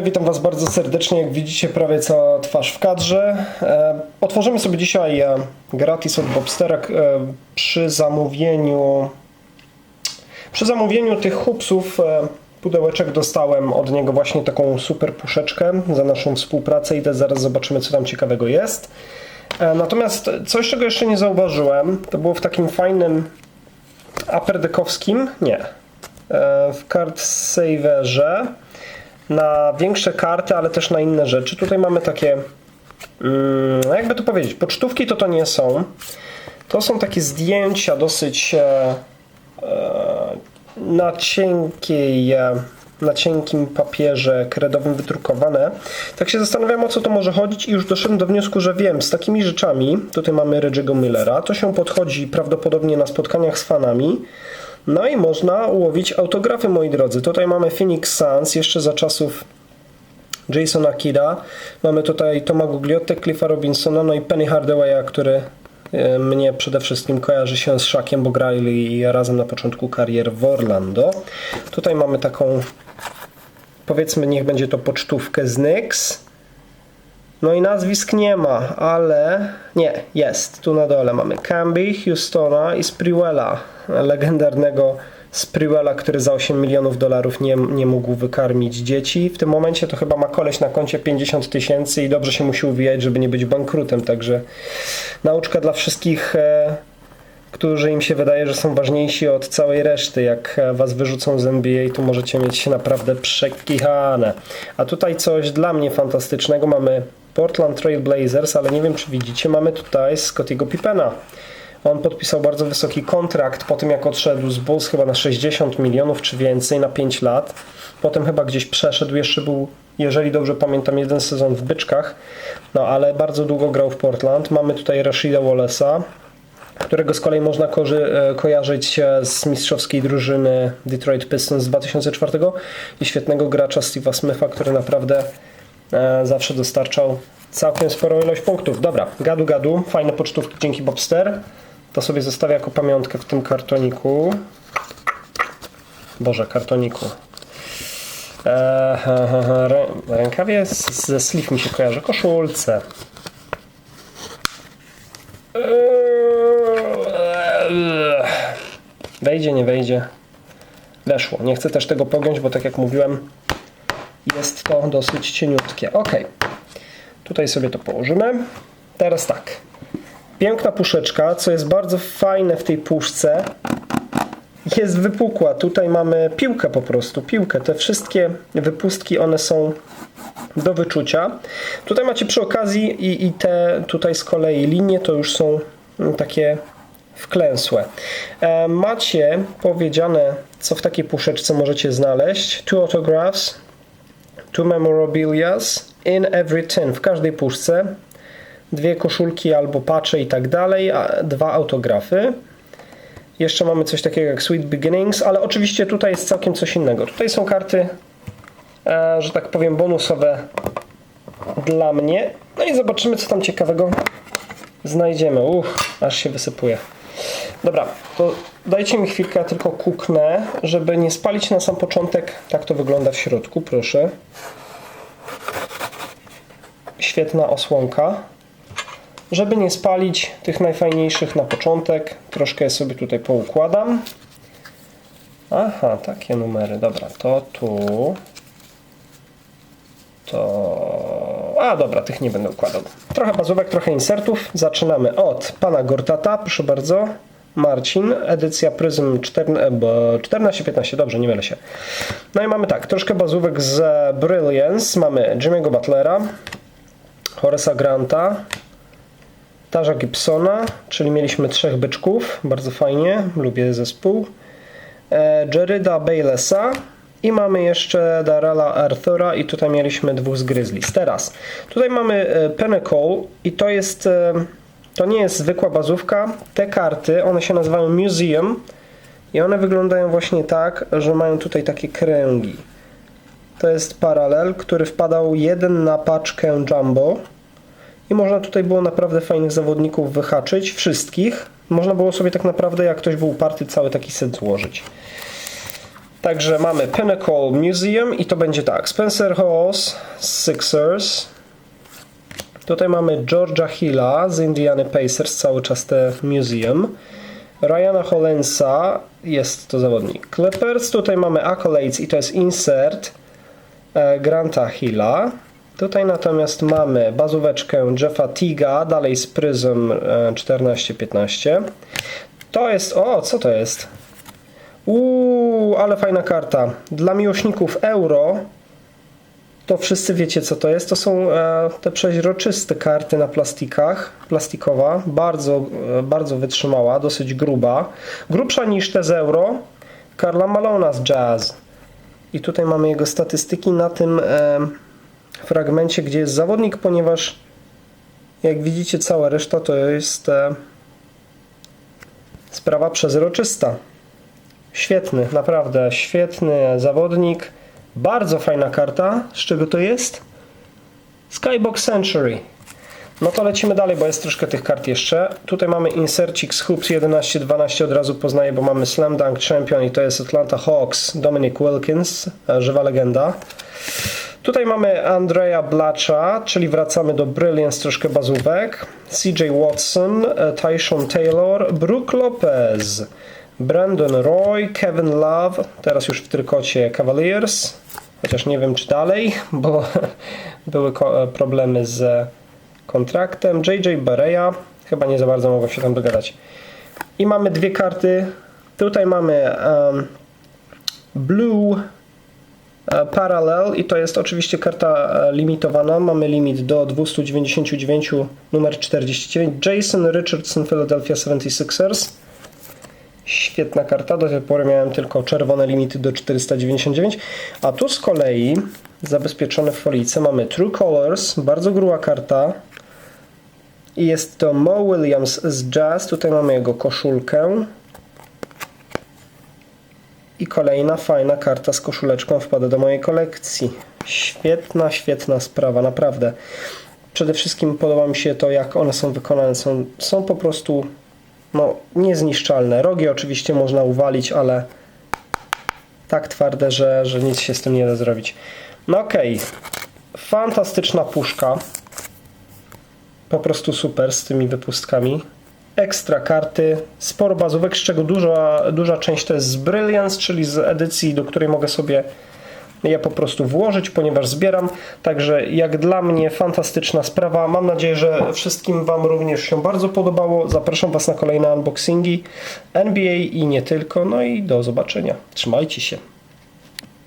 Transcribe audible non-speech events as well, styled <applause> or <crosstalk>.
Witam Was bardzo serdecznie. Jak widzicie, prawie cała twarz w kadrze. E, Otworzymy sobie dzisiaj e, gratis od Bobstera e, przy zamówieniu. Przy zamówieniu tych hupsów e, pudełeczek dostałem od niego właśnie taką super puszeczkę za naszą współpracę i też zaraz zobaczymy, co tam ciekawego jest. Natomiast coś, czego jeszcze nie zauważyłem, to było w takim fajnym upper-deckowskim, nie, w card saverze na większe karty, ale też na inne rzeczy. Tutaj mamy takie, mm, jakby to powiedzieć, pocztówki to to nie są. To są takie zdjęcia dosyć e, e, na cienkiej, e, na cienkim papierze kredowym wydrukowane. Tak się zastanawiam, o co to może chodzić i już doszedłem do wniosku, że wiem, z takimi rzeczami, tutaj mamy Reggie'ego Millera, to się podchodzi prawdopodobnie na spotkaniach z fanami, no i można ułowić autografy, moi drodzy. Tutaj mamy Phoenix Suns, jeszcze za czasów Jasona Kida. Mamy tutaj Toma Gugliotte, Cliffa Robinsona, no i Penny Hardawaya, który e, mnie przede wszystkim kojarzy się z Szakiem, bo grali razem na początku kariery w Orlando. Tutaj mamy taką, powiedzmy, niech będzie to pocztówkę z Knicks. No i nazwisk nie ma, ale nie, jest. Tu na dole mamy Camby, Houstona i Sprewella, legendarnego Sprewella, który za 8 milionów dolarów nie, nie mógł wykarmić dzieci. W tym momencie to chyba ma koleś na koncie 50 tysięcy i dobrze się musi uwijać, żeby nie być bankrutem. Także nauczka dla wszystkich, e, którzy im się wydaje, że są ważniejsi od całej reszty. Jak e, was wyrzucą z NBA, to możecie mieć naprawdę przekichane. A tutaj coś dla mnie fantastycznego. Mamy Portland Trail Blazers, ale nie wiem czy widzicie, mamy tutaj Scottiego Pippena. On podpisał bardzo wysoki kontrakt po tym, jak odszedł z Bulls chyba na 60 milionów czy więcej na 5 lat. Potem chyba gdzieś przeszedł, jeszcze był, jeżeli dobrze pamiętam, jeden sezon w Byczkach, no ale bardzo długo grał w Portland. Mamy tutaj Rashida Wallace'a, którego z kolei można e, kojarzyć e, z mistrzowskiej drużyny Detroit Pistons z 2004 i świetnego gracza Steve'a Smitha, który naprawdę e, zawsze dostarczał całkiem sporą ilość punktów. Dobra, gadu gadu, fajne pocztówki dzięki Bobster. To sobie zostawię jako pamiątkę w tym kartoniku. Boże, kartoniku. Eee, rękawie ze sleeve mi się kojarzy. Koszulce. Eee, Wejdzie, nie wejdzie. Weszło. Nie chcę też tego pogiąć, bo tak jak mówiłem, jest to dosyć cieniutkie. Ok. Tutaj sobie to położymy. Teraz tak. Piękna puszeczka, co jest bardzo fajne w tej puszce, jest wypukła. Tutaj mamy piłkę po prostu, piłkę. Te wszystkie wypustki, one są do wyczucia. Tutaj macie przy okazji i, i te tutaj z kolei linie to już są takie wklęsłe. E, macie powiedziane, co w takiej puszeczce możecie znaleźć. Two autographs, two memorabilias in every tin, w każdej puszce. Dwie koszulki albo pacze i tak dalej, a dwa autografy. Jeszcze mamy coś takiego jak Sweet Beginnings, ale oczywiście tutaj jest całkiem coś innego. Tutaj są karty, e, że tak powiem, bonusowe dla mnie. No i zobaczymy, co tam ciekawego znajdziemy. Uch, aż się wysypuje. Dobra, to dajcie mi chwilkę, ja tylko kuknę, żeby nie spalić na sam początek. Tak to wygląda w środku, proszę. Świetna osłonka. Żeby nie spalić tych najfajniejszych na początek, troszkę sobie tutaj poukładam. Aha, takie numery. Dobra, to tu. To. A dobra, tych nie będę układał. Trochę bazówek, trochę insertów. Zaczynamy od pana Gortata, proszę bardzo. Marcin, edycja Prism 14-15, dobrze, nie mylę się. No i mamy tak, troszkę bazówek z Brilliance. Mamy Jimmy'ego Butlera, Horace'a Granta, Tarza Gibsona, czyli mieliśmy trzech byczków, bardzo fajnie, lubię zespół. E, Jaryda Baylessa i mamy jeszcze Darrella Arthura i tutaj mieliśmy dwóch z Grizzlies. Teraz, tutaj mamy e, Pinnacle i to jest, e, to nie jest zwykła bazówka. Te karty, one się nazywają Museum i one wyglądają właśnie tak, że mają tutaj takie kręgi. To jest paralel, który wpadał jeden na paczkę Jumbo. I można tutaj było naprawdę fajnych zawodników wyhaczyć, wszystkich. Można było sobie tak naprawdę, jak ktoś był uparty, cały taki set złożyć. Także mamy Pinnacle Museum i to będzie tak. Spencer Hawes Sixers. Tutaj mamy Georgia Hilla z Indiana Pacers, cały czas te museum. Ryana Hollensa, jest to zawodnik Clippers. Tutaj mamy Accolades i to jest insert e, Granta Hilla. Tutaj natomiast mamy bazóweczkę Jeffa Tiga, dalej z Prism e, 14-15. To jest, o co to jest? Uuu, ale fajna karta. Dla miłośników euro to wszyscy wiecie co to jest. To są e, te przeźroczyste karty na plastikach. Plastikowa, bardzo, e, bardzo wytrzymała, dosyć gruba. Grubsza niż te z euro. Karla Malona z Jazz. I tutaj mamy jego statystyki na tym e, fragmencie, gdzie jest zawodnik, ponieważ jak widzicie cała reszta to jest e, sprawa przezroczysta. Świetny, naprawdę świetny zawodnik. Bardzo fajna karta. Z czego to jest? Skybox Century. No to lecimy dalej, bo jest troszkę tych kart jeszcze. Tutaj mamy insercik z Hoops 11-12 od razu poznaję, bo mamy Slam Dunk Champion i to jest Atlanta Hawks, Dominic Wilkins, e, żywa legenda. Tutaj mamy Andrea Blacza, czyli wracamy do Brilliance, troszkę bazówek. CJ Watson, e, Tyshon Taylor, Brook Lopez, Brandon Roy, Kevin Love, teraz już w trykocie Cavaliers, chociaż nie wiem czy dalej, bo <laughs> były ko- problemy z kontraktem. JJ Barea, chyba nie za bardzo mogą się tam dogadać. I mamy dwie karty. Tutaj mamy um, Blue e, Parallel i to jest oczywiście karta e, limitowana. Mamy limit do 299, numer 49. Jason Richardson, Philadelphia 76ers. Świetna karta. Do tej pory miałem tylko czerwone limity do 499. A tu z kolei zabezpieczone w folice mamy True Colors, bardzo gruba karta. I jest to Mo Williams z Jazz. Tutaj mamy jego koszulkę. I kolejna fajna karta z koszuleczką wpada do mojej kolekcji. Świetna, świetna sprawa, naprawdę. Przede wszystkim podoba mi się to, jak one są wykonane. Są, są po prostu no, niezniszczalne. Rogi oczywiście można uwalić, ale tak twarde, że, że nic się z tym nie da zrobić. No okej. Okay. Fantastyczna puszka. Po prostu super z tymi wypustkami. Ekstra karty, sporo bazówek, z czego duża, duża część to jest z Brilliance, czyli z edycji, do której mogę sobie je po prostu włożyć, ponieważ zbieram. Także jak dla mnie fantastyczna sprawa. Mam nadzieję, że wszystkim Wam również się bardzo podobało. Zapraszam Was na kolejne unboxingi NBA i nie tylko. No i do zobaczenia. Trzymajcie się.